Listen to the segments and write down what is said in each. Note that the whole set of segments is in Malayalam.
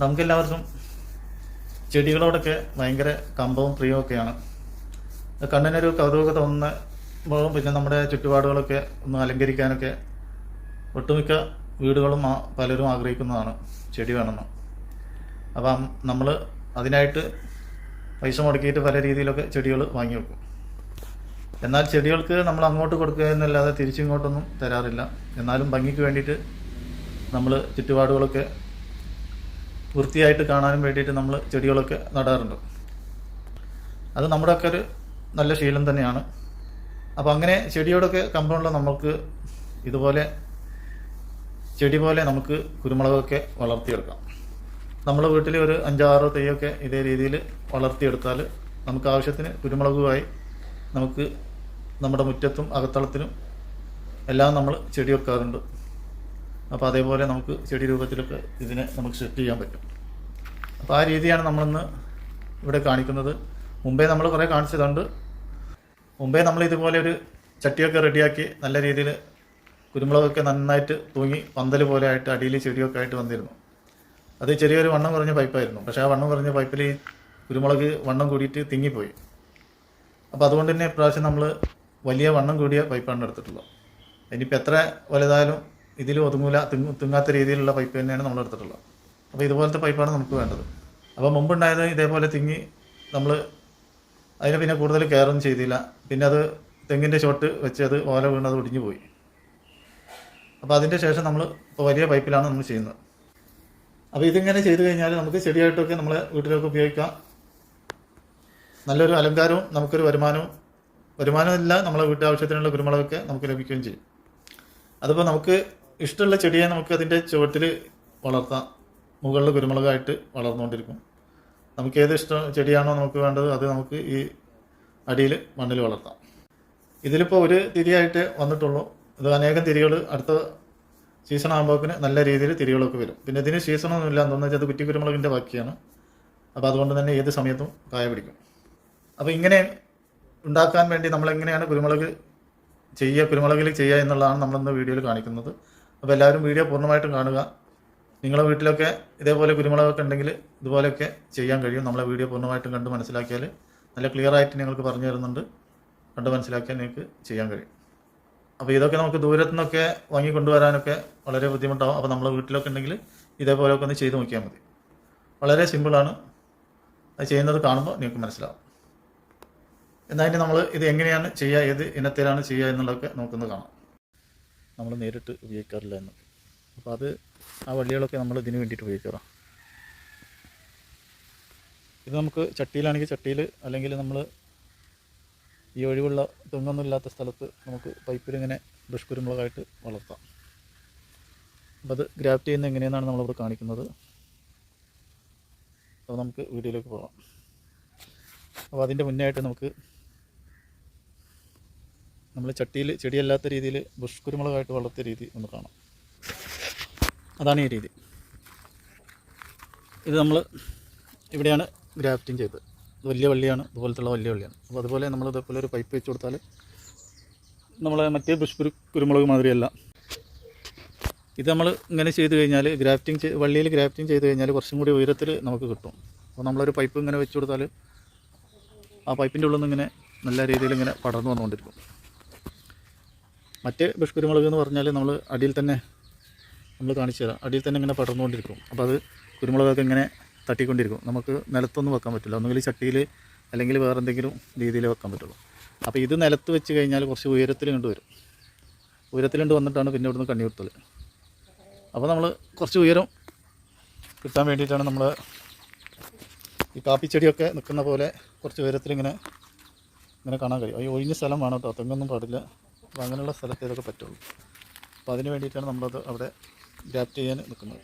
നമുക്കെല്ലാവർക്കും ചെടികളോടൊക്കെ ഭയങ്കര കമ്പവും പ്രിയമൊക്കെയാണ് കണ്ണിനൊരു കൗതുക തോന്നുമ്പോഴും പിന്നെ നമ്മുടെ ചുറ്റുപാടുകളൊക്കെ ഒന്ന് അലങ്കരിക്കാനൊക്കെ ഒട്ടുമിക്ക വീടുകളും പലരും ആഗ്രഹിക്കുന്നതാണ് ചെടി വേണമെന്ന്. അപ്പം നമ്മൾ അതിനായിട്ട് പൈസ മുടക്കിയിട്ട് പല രീതിയിലൊക്കെ ചെടികൾ വാങ്ങി വെക്കും. എന്നാൽ ചെടികൾക്ക് നമ്മൾ അങ്ങോട്ട് കൊടുക്കുക എന്നല്ലാതെ തിരിച്ചിങ്ങോട്ടൊന്നും തരാറില്ല. എന്നാലും ഭംഗിക്ക് വേണ്ടിയിട്ട് നമ്മൾ ചുറ്റുപാടുകളൊക്കെ വൃത്തിയായിട്ട് കാണാനും വേണ്ടിയിട്ട് നമ്മൾ ചെടികളൊക്കെ നടാറുണ്ട്. അത് നമ്മുടെയൊക്കെ ഒരു നല്ല ശീലം തന്നെയാണ്. അപ്പോൾ അങ്ങനെ ചെടിയോടൊക്കെ കമ്പമുള്ള നമുക്ക് ഇതുപോലെ ചെടി പോലെ നമുക്ക് കുരുമുളകൊക്കെ വളർത്തിയെടുക്കാം. നമ്മൾ വീട്ടിൽ ഒരു അഞ്ചാറ് തൈയൊക്കെ ഇതേ രീതിയിൽ വളർത്തിയെടുത്താൽ നമുക്ക് ആവശ്യത്തിന് കുരുമുളകുമായി നമുക്ക് നമ്മുടെ മുറ്റത്തും അകത്തളത്തിനും എല്ലാം നമ്മൾ ചെടി വെക്കാറുണ്ട്. അപ്പോൾ അതേപോലെ നമുക്ക് ചെടി രൂപത്തിലൊക്കെ ഇതിനെ നമുക്ക് സെറ്റ് ചെയ്യാൻ പറ്റും. അപ്പോൾ ആ രീതിയാണ് നമ്മളിന്ന് ഇവിടെ കാണിക്കുന്നത്. മുമ്പേ നമ്മൾ കുറേ കാണിച്ചതുണ്ട്. മുമ്പേ നമ്മൾ ഇതുപോലെ ഒരു ചട്ടിയൊക്കെ റെഡിയാക്കി നല്ല രീതിയിൽ കുരുമുളകൊക്കെ നന്നായിട്ട് തൂങ്ങി പന്തൽ പോലെ ആയിട്ട് അടിയിൽ ചെടിയൊക്കെ ആയിട്ട് വന്നിരുന്നു. അത് ചെറിയൊരു വണ്ണം കുറഞ്ഞ പൈപ്പായിരുന്നു. പക്ഷേ ആ വണ്ണം കുറഞ്ഞ പൈപ്പിൽ കുരുമുളക് വണ്ണം കൂടിയിട്ട് തിങ്ങിപ്പോയി. അപ്പോൾ അതുകൊണ്ട് തന്നെ ഇപ്രാവശ്യം നമ്മൾ വലിയ വണ്ണം കൂടിയ പൈപ്പാണ് എടുത്തിട്ടുള്ളത്. ഇനിയിപ്പോൾ എത്ര വലുതായാലും ഇതിൽ ഒതുങ്ങൂല തിങ്ങ തിങ്ങാത്ത രീതിയിലുള്ള പൈപ്പ് തന്നെയാണ് നമ്മൾ എടുത്തിട്ടുള്ളത്. അപ്പോൾ ഇതുപോലത്തെ പൈപ്പാണ് നമുക്ക് വേണ്ടത്. അപ്പോൾ മുമ്പുണ്ടായത് ഇതേപോലെ തിങ്ങി നമ്മൾ അതിനെ പിന്നെ കൂടുതൽ കെയറൊന്നും ചെയ്തില്ല. പിന്നെ അത് തെങ്ങിന്റെ ചോട്ട് വെച്ച് അത് ഓല വീണത് ഒടിഞ്ഞു പോയി. അപ്പോൾ അതിന്റെ ശേഷം നമ്മൾ ഇപ്പോൾ വലിയ പൈപ്പിലാണ് നമ്മൾ ചെയ്യുന്നത്. അപ്പോൾ ഇതിങ്ങനെ ചെയ്തു കഴിഞ്ഞാൽ നമുക്ക് ചെടിയായിട്ടൊക്കെ നമ്മളെ വീട്ടിലൊക്കെ ഉപയോഗിക്കാം. നല്ലൊരു അലങ്കാരവും നമുക്കൊരു വരുമാനവും വരുമാനമില്ല നമ്മളെ വീട്ടാവശ്യത്തിനുള്ള കുരുമുളകൊക്കെ നമുക്ക് ലഭിക്കുകയും ചെയ്യും. അതിപ്പോൾ നമുക്ക് ഇഷ്ടമുള്ള ചെടിയെ നമുക്ക് അതിന്റെ ചുവട്ടിൽ വളർത്താം. മുകളിൽ കുരുമുളകായിട്ട് വളർന്നുകൊണ്ടിരിക്കും. നമുക്ക് ഏത് ഇഷ്ടം ചെടിയാണോ നമുക്ക് വേണ്ടത് അത് നമുക്ക് ഈ അടിയിൽ മണ്ണിൽ വളർത്താം. ഇതിലിപ്പോൾ ഒരു തിരിയായിട്ട് വന്നിട്ടുള്ളൂ. ഇത് അനേകം തിരികൾ അടുത്ത സീസൺ ആകുമ്പോഴേക്കും നല്ല രീതിയിൽ തിരികളൊക്കെ വരും. പിന്നെ ഇതിന് സീസണൊന്നും ഇല്ല. എന്താണെന്ന് വെച്ചാൽ അത് കുറ്റി കുരുമുളകിന്റെ ബാക്കിയാണ്. അപ്പോൾ അതുകൊണ്ട് തന്നെ ഏത് സമയത്തും കായ പിടിക്കും. അപ്പോൾ ഇങ്ങനെ ഉണ്ടാക്കാൻ വേണ്ടി നമ്മളെങ്ങനെയാണ് കുരുമുളക് ചെയ്യുക കുരുമുളകിൽ ചെയ്യുക എന്നുള്ളതാണ് നമ്മളിന്ന് വീഡിയോയിൽ കാണിക്കുന്നത്. അപ്പോൾ എല്ലാവരും വീഡിയോ പൂർണമായിട്ടും കാണുക. നിങ്ങളെ വീട്ടിലൊക്കെ ഇതേപോലെ കുരുമുളകൊക്കെ ഉണ്ടെങ്കിൽ ഇതുപോലെയൊക്കെ ചെയ്യാൻ കഴിയും. നമ്മളെ വീഡിയോ പൂർണമായിട്ടും കണ്ട് മനസ്സിലാക്കിയാൽ നല്ല ക്ലിയർ ആയിട്ട് നിങ്ങൾക്ക് പറഞ്ഞു തരുന്നുണ്ട്. കണ്ട് മനസ്സിലാക്കിയാൽ നിങ്ങൾക്ക് ചെയ്യാൻ കഴിയും. അപ്പോൾ ഇതൊക്കെ നമുക്ക് ദൂരത്തു നിന്നൊക്കെ വാങ്ങി കൊണ്ടുവരാനൊക്കെ വളരെ ബുദ്ധിമുട്ടാവും. അപ്പോൾ നമ്മളെ വീട്ടിലൊക്കെ ഉണ്ടെങ്കിൽ ഇതേപോലെയൊക്കെ ഒന്ന് ചെയ്ത് നോക്കിയാൽ മതി. വളരെ സിമ്പിളാണ് അത് ചെയ്യുന്നത് കാണുമ്പോൾ നിങ്ങൾക്ക് മനസ്സിലാവും. എന്നാൽ നമ്മൾ ഇത് എങ്ങനെയാണ് ചെയ്യുക ഏത് ഇനത്തിലാണ് ചെയ്യുക എന്നുള്ളതൊക്കെ നമുക്കൊന്ന് കാണാം. നമ്മൾ നേരിട്ട് ഉപയോഗിക്കാറില്ല എന്ന്. അപ്പോൾ അത് ആ വള്ളികളൊക്കെ നമ്മൾ ഇതിന് വേണ്ടിയിട്ട് ഉപയോഗിക്കാറാണ് ഇത് നമുക്ക് ചട്ടിയിലാണെങ്കിൽ ചട്ടിയിൽ അല്ലെങ്കിൽ നമ്മൾ ഈ ഒഴിവുള്ള തെങ്ങൊന്നും ഇല്ലാത്ത സ്ഥലത്ത് നമുക്ക് പൈപ്പിൽ ഇങ്ങനെ ബ്രഷ് കുരുമുളകായിട്ട് വളർത്താം. അപ്പോൾ അത് ഗ്രാഫ്റ്റ് ചെയ്യുന്ന എങ്ങനെയെന്നാണ് നമ്മളിവിടെ കാണിക്കുന്നത്. അപ്പോൾ നമുക്ക് വീഡിയോയിലേക്ക് പോകാം. അപ്പോൾ അതിന്റെ മുന്നേ ആയിട്ട് നമുക്ക് നമ്മൾ ചട്ടിയിൽ ചെടിയല്ലാത്ത രീതിയിൽ ബുഷ് കുരുമുളകായിട്ട് വളർത്തിയ രീതി ഒന്ന് കാണാം. അതാണ് ഈ രീതി. ഇത് നമ്മൾ ഇവിടെയാണ് ഗ്രാഫ്റ്റിംഗ് ചെയ്തത്. വലിയ വള്ളിയാണ് ഇതുപോലത്തുള്ള വലിയ വള്ളിയാണ്. അപ്പോൾ അതുപോലെ നമ്മൾ ഇതേപോലെ ഒരു പൈപ്പ് വെച്ച് കൊടുത്താൽ നമ്മൾ മറ്റേ കുരു കുരുമുളക് മാതിരിയല്ല. ഇത് നമ്മൾ ഇങ്ങനെ ചെയ്ത് കഴിഞ്ഞാൽ ഗ്രാഫ്റ്റിംഗ് വള്ളിയിൽ ഗ്രാഫ്റ്റിംഗ് ചെയ്ത് കഴിഞ്ഞാൽ കുറച്ചും കൂടി ഉയരത്തിൽ നമുക്ക് കിട്ടും. അപ്പോൾ നമ്മളൊരു പൈപ്പ് ഇങ്ങനെ വെച്ച് കൊടുത്താൽ ആ പൈപ്പിന്റെ ഉള്ളിൽ നിന്ന് ഇങ്ങനെ നല്ല രീതിയിൽ ഇങ്ങനെ പടർന്നു വന്നുകൊണ്ടിരിക്കും. മറ്റേ ബഷ്കുരുമുളക് എന്ന് പറഞ്ഞാൽ നമ്മൾ അടിയിൽ തന്നെ നമ്മൾ കാണിച്ചു തരാം. അടിയിൽ തന്നെ ഇങ്ങനെ പടർന്നുകൊണ്ടിരിക്കും. അപ്പോൾ അത് കുരുമുളകൊക്കെ ഇങ്ങനെ തട്ടിക്കൊണ്ടിരിക്കും. നമുക്ക് നിലത്തൊന്നും വെക്കാൻ പറ്റില്ല. ഒന്നുകിൽ ചട്ടിയിൽ അല്ലെങ്കിൽ വേറെ എന്തെങ്കിലും രീതിയിൽ വെക്കാൻ പറ്റുള്ളൂ. അപ്പോൾ ഇത് നിലത്ത് വെച്ച് കഴിഞ്ഞാൽ കുറച്ച് ഉയരത്തിൽ കണ്ട് വരും. ഉയരത്തിൽ കണ്ട് വന്നിട്ടാണ് പിന്നെ ഇവിടുന്ന് കണ്ണി കുത്തൽ അപ്പോൾ നമ്മൾ കുറച്ച് ഉയരം കിട്ടാൻ വേണ്ടിയിട്ടാണ് നമ്മൾ ഈ കാപ്പിച്ചെടിയൊക്കെ നിൽക്കുന്ന പോലെ കുറച്ച് ഉയരത്തിൽ ഇങ്ങനെ ഇങ്ങനെ കാണാൻ കഴിയും. ഈ ഒഴിഞ്ഞ സ്ഥലം വേണം കേട്ടോ. തെങ്ങൊന്നും പാടില്ല. അപ്പോൾ അങ്ങനെയുള്ള സ്ഥലത്ത് ഇതൊക്കെ പറ്റുള്ളൂ. അപ്പോൾ അതിന് വേണ്ടിയിട്ടാണ് നമ്മളത് അവിടെ ഗ്രാഫ്റ്റ് ചെയ്യാൻ നിൽക്കുന്നത്.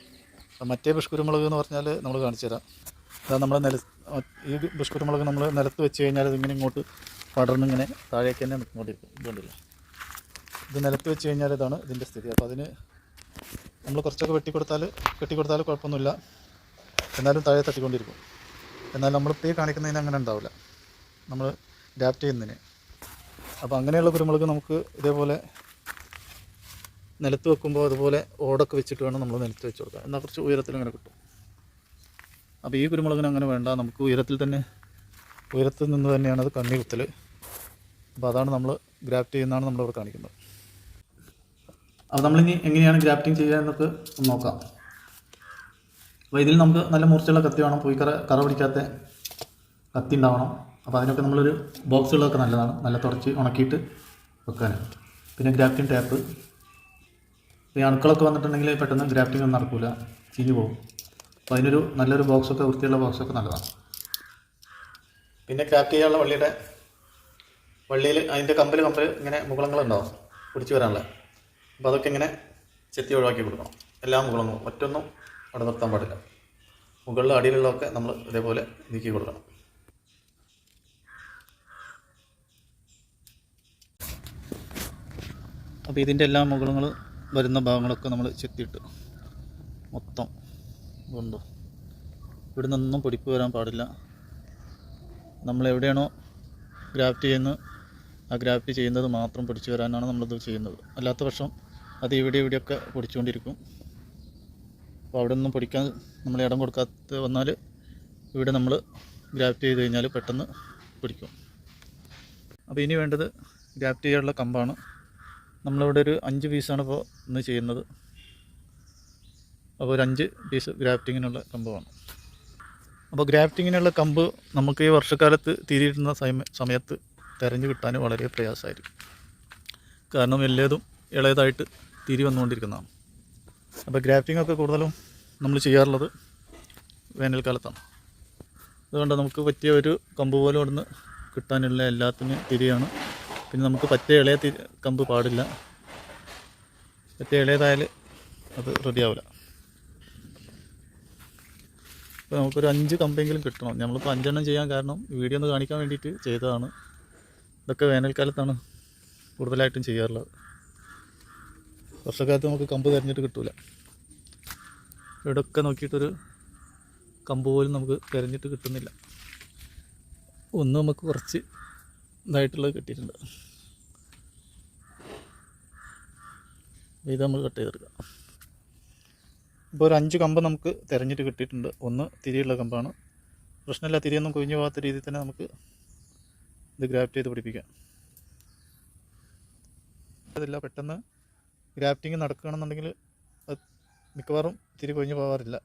മറ്റേ പുഷ്കുരുമുളക് എന്ന് പറഞ്ഞാൽ നമ്മൾ കാണിച്ചു തരാം. അതാ നമ്മൾ നില ഈ പുഷ്കുരുമുളക് നമ്മൾ നിലത്ത് വെച്ച് കഴിഞ്ഞാൽ ഇതിങ്ങനെ ഇങ്ങോട്ട് പടർന്നിങ്ങനെ താഴേക്ക് തന്നെ നിൽക്കൊണ്ടിരിക്കും ഇതുകൊണ്ടില്ല? ഇത് നിലത്ത് വെച്ച് കഴിഞ്ഞാൽ ഇതാണ് ഇതിന്റെ സ്ഥിതി. അപ്പോൾ അതിന് നമ്മൾ കുറച്ചൊക്കെ വെട്ടിക്കൊടുത്താൽ കെട്ടിക്കൊടുത്താൽ കുഴപ്പമൊന്നുമില്ല. എന്നാലും താഴെ തട്ടിക്കൊണ്ടിരിക്കും. എന്നാൽ നമ്മൾ ഈ കാണിക്കുന്നതിന് അങ്ങനെ ഉണ്ടാവില്ല. നമ്മൾ ഡാപ്റ്റ് ചെയ്യുന്നതിന്. അപ്പോൾ അങ്ങനെയുള്ള കുരുമുളക് നമുക്ക് ഇതേപോലെ നിലത്ത് വെക്കുമ്പോൾ അതുപോലെ ഓടൊക്കെ വെച്ചിട്ട് വേണം നമ്മൾ നിലത്ത് വെച്ച് കൊടുക്കാൻ. എന്നാൽ കുറച്ച് ഉയരത്തിൽ അങ്ങനെ കിട്ടും. അപ്പോൾ ഈ കുരുമുളകിന് അങ്ങനെ വേണ്ട. നമുക്ക് ഉയരത്തിൽ തന്നെ ഉയരത്തിൽ നിന്ന് തന്നെയാണ് അത് കണ്ണി കുത്തൽ അപ്പോൾ അതാണ് നമ്മൾ ഗ്രാഫ്റ്റ് ചെയ്യുന്നതാണ് നമ്മളിവിടെ കാണിക്കുന്നത്. അപ്പോൾ നമ്മളിനി എങ്ങനെയാണ് ഗ്രാഫ്റ്റിംഗ് ചെയ്യുക എന്നൊക്കെ നോക്കാം. അപ്പോൾ ഇതിൽ നമുക്ക് നല്ല മൂർച്ചയുള്ള കത്തി വേണം. പോയി കറ കറ പിടിക്കാത്ത കത്തി ഉണ്ടാവണം. അപ്പോൾ അതിനൊക്കെ നമ്മളൊരു ബോക്സുകളൊക്കെ നല്ലതാണ്. നല്ല തുടച്ച് ഉണക്കിയിട്ട് വെക്കാൻ പിന്നെ ഗ്രാഫ്റ്റിംഗ് ടാപ്പ്. ഈ അണുക്കളൊക്കെ വന്നിട്ടുണ്ടെങ്കിൽ പെട്ടെന്ന് ഗ്രാഫ്റ്റിംഗ് ഒന്നും നടക്കില്ല ചീഞ്ഞു പോകും. അപ്പോൾ അതിനൊരു നല്ലൊരു ബോക്സൊക്കെ വൃത്തിയുള്ള ബോക്സൊക്കെ നല്ലതാണ്. പിന്നെ ക്രാഫ്റ്റ് ചെയ്യാനുള്ള വള്ളിയുടെ വള്ളിയിൽ അതിന്റെ കമ്പൽ കമ്പൽ ഇങ്ങനെ മുകളങ്ങളുണ്ടാവും പിടിച്ചു വരാനുള്ള. അപ്പോൾ അതൊക്കെ ഇങ്ങനെ ചെത്തി ഒഴിവാക്കി കൊടുക്കണം. എല്ലാ മുകളങ്ങളും. ഒറ്റൊന്നും അവിടെ നിർത്താൻ പാടില്ല. മുകളിലും അടിയിലുള്ളതൊക്കെ നമ്മൾ ഇതേപോലെ നീക്കി കൊടുക്കണം. അപ്പോൾ ഇതിന്റെ എല്ലാ മുകളങ്ങൾ വരുന്ന ഭാഗങ്ങളൊക്കെ നമ്മൾ ചെത്തിയിട്ട്. മൊത്തം. കൊണ്ടു ഇവിടെ നിന്നൊന്നും പൊടിപ്പ് വരാൻ പാടില്ല. നമ്മൾ എവിടെയാണോ ഗ്രാഫ്റ്റ് ചെയ്യുന്നത് ആ ഗ്രാഫ്റ്റ് ചെയ്യുന്നത് മാത്രം പൊടിച്ചു വരാനാണ് നമ്മളിത് ചെയ്യുന്നത്. അല്ലാത്ത പക്ഷം അത് ഇവിടെ ഇവിടെയൊക്കെ പൊടിച്ചുകൊണ്ടിരിക്കും. അപ്പോൾ അവിടെ നിന്നും പൊടിക്കാൻ നമ്മൾ ഇടം കൊടുക്കാത്ത വന്നാൽ ഇവിടെ നമ്മൾ ഗ്രാഫ്റ്റ് ചെയ്ത് കഴിഞ്ഞാൽ പെട്ടെന്ന് പൊടിക്കും. അപ്പോൾ ഇനി വേണ്ടത് ഗ്രാഫ്റ്റ് ചെയ്യാനുള്ള കമ്പാണ്. നമ്മളിവിടെ ഒരു അഞ്ച് പീസാണ് ഇപ്പോൾ ഇന്ന് ചെയ്യുന്നത്. അപ്പോൾ ഒരു അഞ്ച് പീസ് ഗ്രാഫ്റ്റിങ്ങിനുള്ള കമ്പാണ് അപ്പോൾ ഗ്രാഫ്റ്റിങ്ങിനുള്ള കമ്പ് നമുക്ക് ഈ വർഷക്കാലത്ത് തിരിയിരുന്ന സമയ സമയത്ത് തിരഞ്ഞു കിട്ടാൻ വളരെ പ്രയാസമായിരിക്കും. കാരണം എല്ലാതും ഇളയതായിട്ട് തിരി വന്നുകൊണ്ടിരിക്കുന്നതാണ്. അപ്പോൾ ഗ്രാഫ്റ്റിംഗ് ഒക്കെ കൂടുതലും നമ്മൾ ചെയ്യാറുള്ളത് വേനൽക്കാലത്താണ്. അതുകൊണ്ട് നമുക്ക് പറ്റിയ ഒരു കമ്പ് പോലും ഇവിടുന്ന് കിട്ടാനുള്ള എല്ലാത്തിനും തിരിയാണ് പിന്നെ നമുക്ക് പറ്റിയ ഇളയ കമ്പ് പാടില്ല. പറ്റിയ ഇളയതായാൽ അത് റെഡിയാവില്ല ഇപ്പോൾ നമുക്കൊരു അഞ്ച് കമ്പെങ്കിലും കിട്ടണം. നമ്മളിപ്പോൾ അഞ്ചെണ്ണം ചെയ്യാൻ കാരണം വീഡിയോ ഒന്ന് കാണിക്കാൻ വേണ്ടിയിട്ട് ചെയ്തതാണ്. ഇതൊക്കെ വേനൽക്കാലത്താണ് കൂടുതലായിട്ടും ചെയ്യാറുള്ളത്. വർഷക്കാലത്ത് നമുക്ക് കമ്പ് തിരഞ്ഞിട്ട് കിട്ടൂല. ഇവിടെയൊക്കെ നോക്കിയിട്ടൊരു കമ്പ് പോലും നമുക്ക് തിരഞ്ഞിട്ട് കിട്ടുന്നില്ല. ഒന്ന് നമുക്ക് കുറച്ച് ഇതായിട്ടുള്ളത് കിട്ടിയിട്ടുണ്ട്. ഇത് നമ്മൾ കട്ട് ചെയ്തെടുക്കാം. ഇപ്പോൾ ഒരു അഞ്ച് കമ്പ് നമുക്ക് തിരഞ്ഞിട്ട് കിട്ടിയിട്ടുണ്ട്. ഒന്ന് തിരിയുള്ള കമ്പാണ്. പ്രശ്നമില്ല തിരിയൊന്നും കുഞ്ഞു പോകാത്ത രീതിയിൽ തന്നെ നമുക്ക് ഇത് ഗ്രാഫ്റ്റ് ചെയ്ത് പിടിപ്പിക്കാം. അതില്ല പെട്ടെന്ന് ഗ്രാഫ്റ്റിംഗ് നടക്കുകയാണെന്നുണ്ടെങ്കിൽ അത് മിക്കവാറും തിരി കൊഴിഞ്ഞു പോകാറില്ല.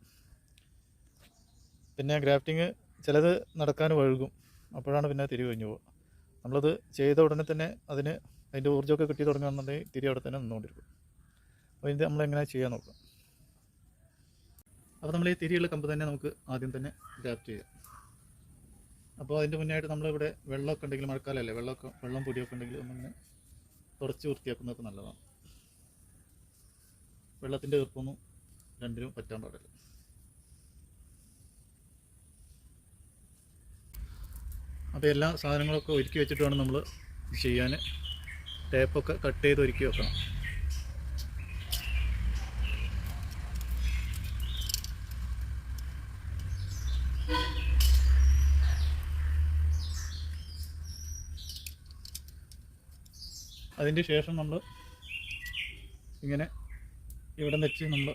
പിന്നെ ഗ്രാഫ്റ്റിങ് ചിലത് നടക്കാൻ വഴുകും. അപ്പോഴാണ് പിന്നെ തിരി കൊഴിഞ്ഞു പോകുക നമ്മളത് ചെയ്ത ഉടനെ തന്നെ അതിന് അതിന്റെ ഊർജമൊക്കെ കിട്ടി തുടങ്ങുകയാണെന്നുണ്ടെങ്കിൽ തിരി അവിടെ തന്നെ നിന്നുകൊണ്ടിരിക്കും. അപ്പോൾ ഇത് നമ്മളെങ്ങനെ ചെയ്യാൻ നോക്കാം. അപ്പോൾ നമ്മൾ ഈ തിരിയുള്ള കമ്പ് തന്നെ നമുക്ക് ആദ്യം തന്നെ ഡ്രാഫ്റ്റ് ചെയ്യാം. അപ്പോൾ അതിന്റെ മുന്നായിട്ട് നമ്മളിവിടെ വെള്ളമൊക്കെ ഉണ്ടെങ്കിൽ മഴക്കാലമല്ലേ വെള്ളമൊക്കെ വെള്ളം പൊടിയൊക്കെ ഉണ്ടെങ്കിൽ നമ്മളിങ്ങനെ തുടച്ച് വൃത്തിയാക്കുന്നതൊക്കെ നല്ലതാണ്. വെള്ളത്തിന്റെ ഈർപ്പൊന്നും രണ്ടിനും പറ്റാൻ പാടില്ല. അപ്പോൾ എല്ലാ സാധനങ്ങളൊക്കെ ഒരുക്കി വെച്ചിട്ട് വേണം നമ്മൾ ചെയ്യാൻ. ടേപ്പൊക്കെ കട്ട് ചെയ്ത് ഒരുക്കി വെക്കണം. അതിന്റെ ശേഷം നമ്മൾ ഇങ്ങനെ ഇവിടെ വെച്ച് നമ്മൾ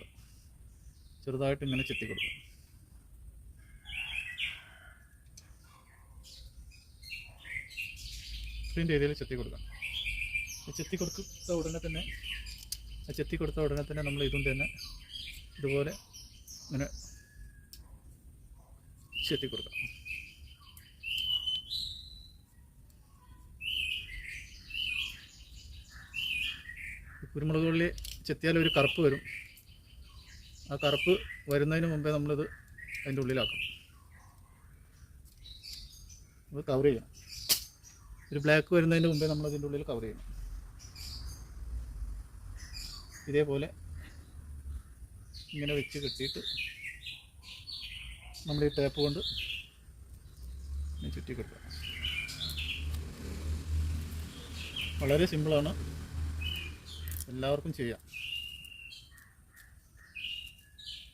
ചെറുതായിട്ട് ഇങ്ങനെ ചെത്തി കൊടുക്കും. ഇത്രയും രീതിയിൽ ചെത്തി കൊടുക്കാം. ചെത്തി കൊടുത്ത ഉടനെ തന്നെ ചെത്തി കൊടുത്ത ഉടനെ തന്നെ നമ്മൾ ഇതും തന്നെ ഇതുപോലെ ഇങ്ങനെ ചെത്തി കൊടുക്കാം. കുരുമുളക് ഉള്ളി ചെത്തിയാൽ ഒരു കറുപ്പ് വരും. ആ കറുപ്പ് വരുന്നതിന് മുമ്പേ നമ്മളിത് അതിന്റെ ഉള്ളിലാക്കും. അത് കവർ ചെയ്യണം. ഒരു ബ്ലാക്ക് വരുന്നതിന് മുമ്പേ നമ്മൾ അതിന്റെ ഉള്ളിൽ കവർ ചെയ്യണം. ഇതേപോലെ ഇങ്ങനെ വെച്ച് കെട്ടിയിട്ട് നമ്മൾ ഈ ടേപ്പ് കൊണ്ട് ചുറ്റി കെട്ടുക. വളരെ സിമ്പിളാണ് എല്ലാവർക്കും ചെയ്യാം.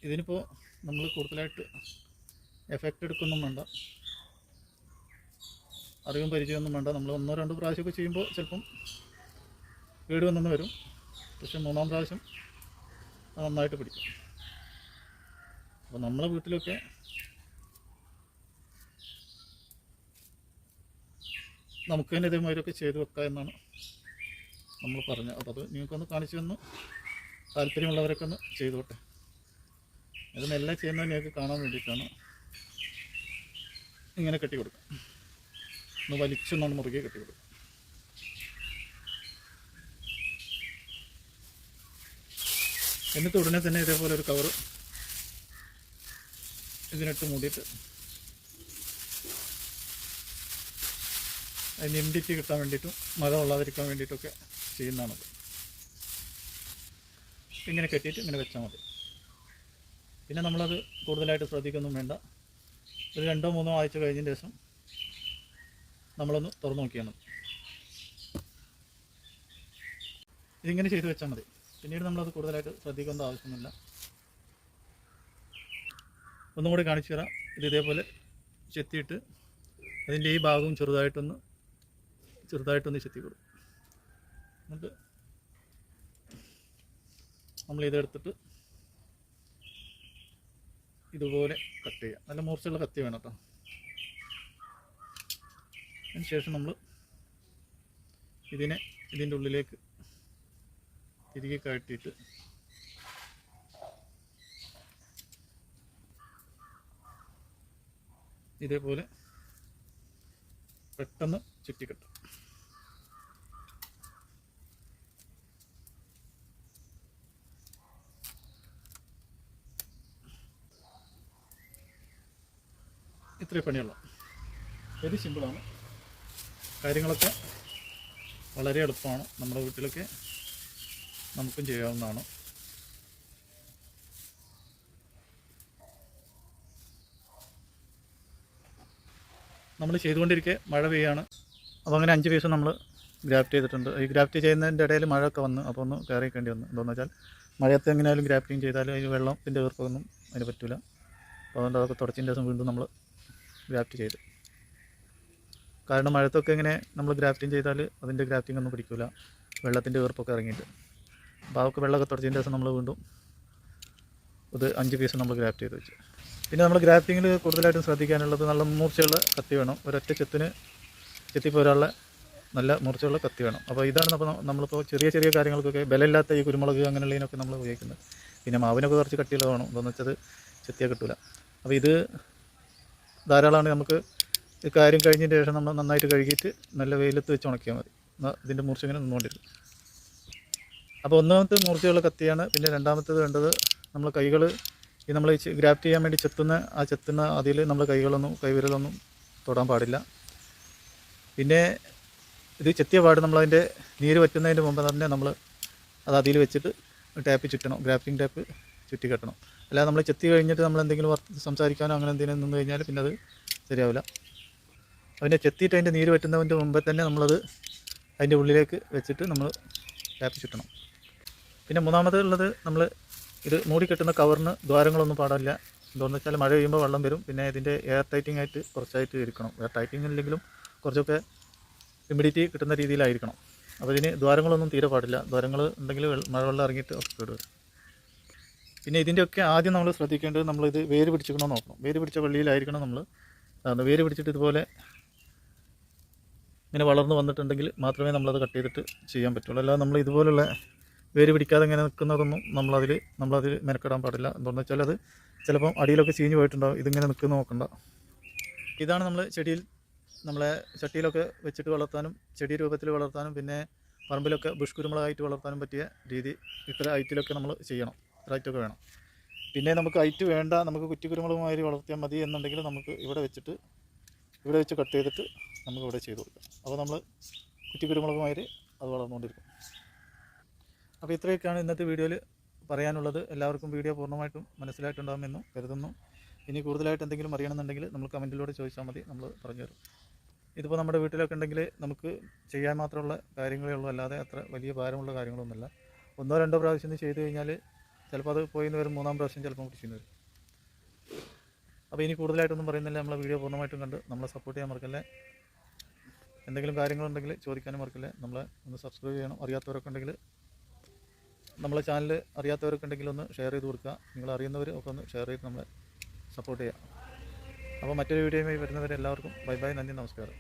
ഇതിനിപ്പോൾ നമ്മൾ കൂടുതലായിട്ട് എഫക്റ്റ് എടുക്കൊന്നും വേണ്ട. അറിവും പരിചയമൊന്നും വേണ്ട. നമ്മൾ ഒന്നോ രണ്ടോ പ്രാവശ്യമൊക്കെ ചെയ്യുമ്പോൾ ചിലപ്പം വീട് വന്നു വരും. പക്ഷെ മൂന്നാം പ്രാവശ്യം നന്നായിട്ട് പിടിക്കും. അപ്പോൾ നമ്മളെ വീട്ടിലൊക്കെ നമുക്ക് തന്നെ ഇതേമാതിരിയൊക്കെ ചെയ്തു വെക്കുക എന്നാണ് നമ്മൾ പറഞ്ഞത്. അപ്പോൾ അത് നിങ്ങൾക്കൊന്ന് കാണിച്ചു തന്നു. താല്പര്യമുള്ളവരൊക്കെ ഒന്ന് ചെയ്തോട്ടെ ഇതെല്ലാം ചെയ്യുന്നത് നിങ്ങൾക്ക് കാണാൻ വേണ്ടിയിട്ടാണ് ഇങ്ങനെ കെട്ടി കൊടുക്കുക ഒന്ന് വലിച്ചൊന്നാണ് മുറുകെ കെട്ടി കൊടുക്കുക എന്നിട്ട് ഉടനെ തന്നെ ഇതേപോലെ ഒരു കവർ ഇതിനിട്ട് മൂടിയിട്ട് അതിന് ഇമ്പിറ്റി കിട്ടാൻ വേണ്ടിയിട്ടും മഴ കൊള്ളാതിരിക്കാൻ വേണ്ടിയിട്ടൊക്കെ ചെയ്യുന്നതാണത്. ഇങ്ങനെ കെട്ടിയിട്ട് ഇങ്ങനെ വെച്ചാൽ മതി. പിന്നെ നമ്മളത് കൂടുതലായിട്ട് ശ്രദ്ധിക്കൊന്നും വേണ്ട. ഒരു രണ്ടോ മൂന്നോ ആഴ്ച കഴിഞ്ഞതിന് ശേഷം നമ്മളൊന്ന് തുറന്നു നോക്കിയാൽ മതി ഇതിങ്ങനെ ചെയ്ത് വെച്ചാൽ മതി. പിന്നീട് നമ്മളത് കൂടുതലായിട്ട് ശ്രദ്ധിക്കേണ്ട ആവശ്യമൊന്നുമില്ല. ഒന്നും കൂടി കാണിച്ചു തരാം. ഇത് ഇതേപോലെ ചെത്തിയിട്ട് അതിന്റെ ഈ ഭാഗവും ചെറുതായിട്ടൊന്ന് ചെറുതായിട്ടൊന്ന് ചെത്തി കൊടുക്കും. എന്നിട്ട് നമ്മൾ ഇതെടുത്തിട്ട് ഇതുപോലെ കട്ട് ചെയ്യുക നല്ല മൂർച്ചയുള്ള കത്തി വേണം കേട്ടോ. അതിന് ശേഷം നമ്മൾ ഇതിനെ ഇതിന്റെ ഉള്ളിലേക്ക് തിരികെ കയറ്റിയിട്ട് ഇതേപോലെ പെട്ടെന്ന് ചുറ്റിക്കെട്ടും. ഇത്രയും പണിയുള്ളൂ. വെരി സിമ്പിളാണ്. കാര്യങ്ങളൊക്കെ വളരെ എളുപ്പമാണ് നമ്മുടെ വീട്ടിലൊക്കെ നമുക്കും ചെയ്യാവുന്നതാണ്. നമ്മൾ ചെയ്തുകൊണ്ടിരിക്കെ മഴ പെയ്യാണ്. അപ്പോൾ അങ്ങനെ അഞ്ച് പീസ് നമ്മൾ ഗ്രാഫ്റ്റ് ചെയ്തിട്ടുണ്ട്. ഈ ഗ്രാഫ്റ്റ് ചെയ്യുന്നതിന്റെ ഇടയിൽ മഴയൊക്കെ വന്ന് അപ്പോൾ ഒന്ന് കയറിക്കേണ്ടി വന്നു. എന്താണെന്ന് വെച്ചാൽ മഴയത്ത് എങ്ങനെയാലും ഗ്രാഫ്റ്റിംഗ് ചെയ്താൽ ഈ വെള്ളത്തിന്റെ ഈർപ്പമൊന്നും അതിന് പറ്റില്ല അപ്പോൾ അതുകൊണ്ട് അതൊക്കെ തുടച്ചതിന്റെ ദിവസം വീണ്ടും നമ്മൾ ഗ്രാഫ്റ്റ് ചെയ്ത്. കാരണം മഴത്തൊക്കെ ഇങ്ങനെ നമ്മൾ ഗ്രാഫ്റ്റിംഗ് ചെയ്താൽ അതിന്റെ ഗ്രാഫ്റ്റിംഗ് ഒന്നും പിടിക്കില്ല വെള്ളത്തിന്റെ ഈർപ്പൊക്കെ ഇറങ്ങിയിട്ട്. അപ്പോൾ അതൊക്കെ വെള്ളമൊക്കെ തുടച്ചതിന്റെ ദിവസം നമ്മൾ വീണ്ടും ഇത് അഞ്ച് പീസ് നമ്മൾ ഗ്രാഫ്റ്റ് ചെയ്ത് വെച്ചു. പിന്നെ നമ്മൾ ഗ്രാഫ്റ്റിങ്ങിൽ കൂടുതലായിട്ടും ശ്രദ്ധിക്കാനുള്ളത് നല്ല മൂർച്ചയുള്ള കത്തി വേണം. ഒരൊറ്റ ചെത്തിന് ചെത്തിപ്പോരാനുള്ള നല്ല മൂർച്ചയുള്ള കത്തി വേണം. അപ്പോൾ ഇതാണ് അപ്പോൾ നമ്മളിപ്പോൾ ചെറിയ ചെറിയ കാര്യങ്ങൾക്കൊക്കെ ബലമില്ലാത്ത ഈ കുരുമുളക് അങ്ങനെയുള്ളതിനൊക്കെ നമ്മൾ ഉപയോഗിക്കുന്നത്. പിന്നെ മാവിനൊക്കെ കുറച്ച് കട്ടിയുള്ള വേണം എന്താണെന്ന് വെച്ചത് ചെത്തിയാൽ കിട്ടില്ല അപ്പോൾ ഇത് ധാരാളമാണ് നമുക്ക് കാര്യം കഴിഞ്ഞതിന് ശേഷം നമ്മൾ നന്നായിട്ട് കഴുകിയിട്ട് നല്ല വെയിലത്ത് വെച്ച് ഉണക്കിയാൽ മതി. ഇതിന്റെ മൂർച്ച ഇങ്ങനെ നിന്നുകൊണ്ടിരിക്കും. അപ്പോൾ ഒന്നാമത്തെ മൂർച്ചയുള്ള കത്തിയാണ് പിന്നെ രണ്ടാമത്തേത് വേണ്ടത് നമ്മൾ കൈകൾ ഈ നമ്മൾ ഗ്രാഫ്റ്റ് ചെയ്യാൻ വേണ്ടി ചെത്തുന്ന ആ ചെത്തുന്ന അതിൽ നമ്മൾ കൈകളൊന്നും കൈവിരലൊന്നും തൊടാൻ പാടില്ല. പിന്നെ ഇത് ചെത്തിയ പാട് നമ്മളതിന്റെ നീര് വറ്റുന്നതിന് മുമ്പ് തന്നെ നമ്മൾ അത് അതിൽ വെച്ചിട്ട് ടാപ്പ് ചുറ്റണം ഗ്രാഫ്റ്റിംഗ് ടാപ്പ് ചുറ്റി കെട്ടണം. അല്ലാതെ നമ്മൾ ചെത്തി കഴിഞ്ഞിട്ട് നമ്മൾ എന്തെങ്കിലും സംസാരിക്കാനോ അങ്ങനെ എന്തെങ്കിലും നിന്ന് കഴിഞ്ഞാൽ പിന്നെ അത് ശരിയാവില്ല. അതിനെ ചെത്തിയിട്ട് അതിന്റെ നീര് വറ്റുന്നതിന്റെ മുമ്പേ തന്നെ നമ്മളത് അതിന്റെ ഉള്ളിലേക്ക് വെച്ചിട്ട് നമ്മൾ ടാപ്പ് ചുറ്റണം. പിന്നെ മൂന്നാമത് ഉള്ളത് നമ്മൾ ഇത് മൂടി കെട്ടുന്ന കവറിന് ദ്വാരങ്ങളൊന്നും പാടില്ല. എന്തുകൊണ്ടെന്ന് വെച്ചാൽ മഴ പെയ്യുമ്പോൾ വെള്ളം വരും. പിന്നെ ഇതിന്റെ എയർ ടൈറ്റിംഗ് ആയിട്ട് കുറച്ചായിട്ട് ഇരിക്കണം. എയർ ടൈറ്റിംഗ് ഇല്ലെങ്കിലും കുറച്ചൊക്കെ ഹ്യൂമിഡിറ്റി കിട്ടുന്ന രീതിയിലായിരിക്കണം. അപ്പോൾ ഇതിന് ദ്വാരങ്ങളൊന്നും തീരെ പാടില്ല. ദ്വാരങ്ങൾ ഉണ്ടെങ്കിൽ വെള്ള- മഴവെള്ളം ഇറങ്ങിയിട്ട് ഒക്കെ കേടുവരും പിന്നെ ഇതിന്റെയൊക്കെ ആദ്യം നമ്മൾ ശ്രദ്ധിക്കേണ്ടത് നമ്മളിത് വേര് പിടിച്ചിരിക്കണമെന്ന് നോക്കണം. വേര് പിടിച്ച വെള്ളിയിലായിരിക്കണം നമ്മൾ. വേര് പിടിച്ചിട്ട് ഇതുപോലെ ഇങ്ങനെ വളർന്ന് വന്നിട്ടുണ്ടെങ്കിൽ മാത്രമേ നമ്മളത് കട്ട് ചെയ്തിട്ട് ചെയ്യാൻ പറ്റുള്ളൂ. അല്ലാതെ നമ്മൾ ഇതുപോലുള്ള വേര് പിടിക്കാതെ ഇങ്ങനെ നിൽക്കുന്നതൊന്നും നമ്മളതിൽ നമ്മളതിൽ മെനക്കെടാൻ പാടില്ല. എന്താണെന്ന് വെച്ചാൽ അത് ചിലപ്പം അടിയിലൊക്കെ ചീഞ്ഞ് പോയിട്ടുണ്ടാവും. ഇതിങ്ങനെ നിൽക്കുന്ന നോക്കണ്ട. ഇതാണ് നമ്മൾ ചെടിയിൽ നമ്മളെ ചട്ടിയിലൊക്കെ വെച്ചിട്ട് വളർത്താനും ചെടി രൂപത്തിൽ വളർത്താനും പിന്നെ പറമ്പിലൊക്കെ ബുഷ് കുരുമുളകായിട്ട് വളർത്താനും പറ്റിയ രീതി ഇത്ര ഹൈറ്റിലൊക്കെ നമ്മൾ ചെയ്യണം. ഇത്ര ഹൈറ്റൊക്കെ വേണം. പിന്നെ നമുക്ക് ഹൈറ്റ് വേണ്ട നമുക്ക് കുറ്റി കുരുമുളകുമായി വളർത്തിയാൽ മതി എന്നുണ്ടെങ്കിൽ നമുക്ക് ഇവിടെ വെച്ചിട്ട് ഇവിടെ വെച്ച് കട്ട് ചെയ്തിട്ട് നമുക്ക് ഇവിടെ ചെയ്ത് കൊടുക്കാം. അപ്പോൾ നമ്മൾ കുറ്റി കുരുമുളക് മാതിരി അത് വളർന്നുകൊണ്ടിരിക്കും. അപ്പോൾ ഇത്രയൊക്കെയാണ് ഇന്നത്തെ വീഡിയോയിൽ പറയാനുള്ളത്. എല്ലാവർക്കും വീഡിയോ പൂർണമായിട്ടും മനസ്സിലായിട്ടുണ്ടാകുമെന്നും കരുതുന്നു. ഇനി കൂടുതലായിട്ട് എന്തെങ്കിലും അറിയണമെന്നുണ്ടെങ്കിൽ നമ്മൾ കമന്റിലൂടെ ചോദിച്ചാൽ മതി. നമ്മൾ പറഞ്ഞുതരും ഇതിപ്പോൾ നമ്മുടെ വീട്ടിലൊക്കെ ഉണ്ടെങ്കിൽ നമുക്ക് ചെയ്യാൻ മാത്രമുള്ള കാര്യങ്ങളേ ഉള്ളൂ. അല്ലാതെ അത്ര വലിയ ഭാരമുള്ള കാര്യങ്ങളൊന്നുമില്ല. ഒന്നോ രണ്ടോ പ്രാവശ്യം ചെയ്ത് കഴിഞ്ഞാൽ ചിലപ്പോൾ അത് പോയിന്ന് വരും. മൂന്നാം പ്രാവശ്യം ചിലപ്പോൾ കൃഷി വരും. അപ്പോൾ ഇനി കൂടുതലായിട്ടൊന്നും പറയുന്നില്ല. നമ്മളെ വീഡിയോ പൂർണമായിട്ടും കണ്ട് നമ്മളെ സപ്പോർട്ട് ചെയ്യാൻ മറക്കല്ലേ. എന്തെങ്കിലും കാര്യങ്ങളുണ്ടെങ്കിൽ ചോദിക്കാനും മറക്കല്ലേ. നമ്മളെ ഒന്ന് സബ്സ്ക്രൈബ് ചെയ്യണം. അറിയാത്തവരൊക്കെ ഉണ്ടെങ്കിൽ നമ്മളെ ചാനൽ അറിയാത്തവരൊക്കെ ഉണ്ടെങ്കിൽ ഒന്ന് ഷെയർ ചെയ്ത് കൊടുക്കുക. നിങ്ങൾ അറിയുന്നവർ ഒക്കെ ഒന്ന് ഷെയർ ചെയ്ത് നമ്മളെ സപ്പോർട്ട് ചെയ്യുക. അപ്പോൾ മറ്റൊരു വീഡിയോയുമായി വരുന്നവരെ എല്ലാവർക്കും ബൈ ബൈ നന്ദി നമസ്കാരം.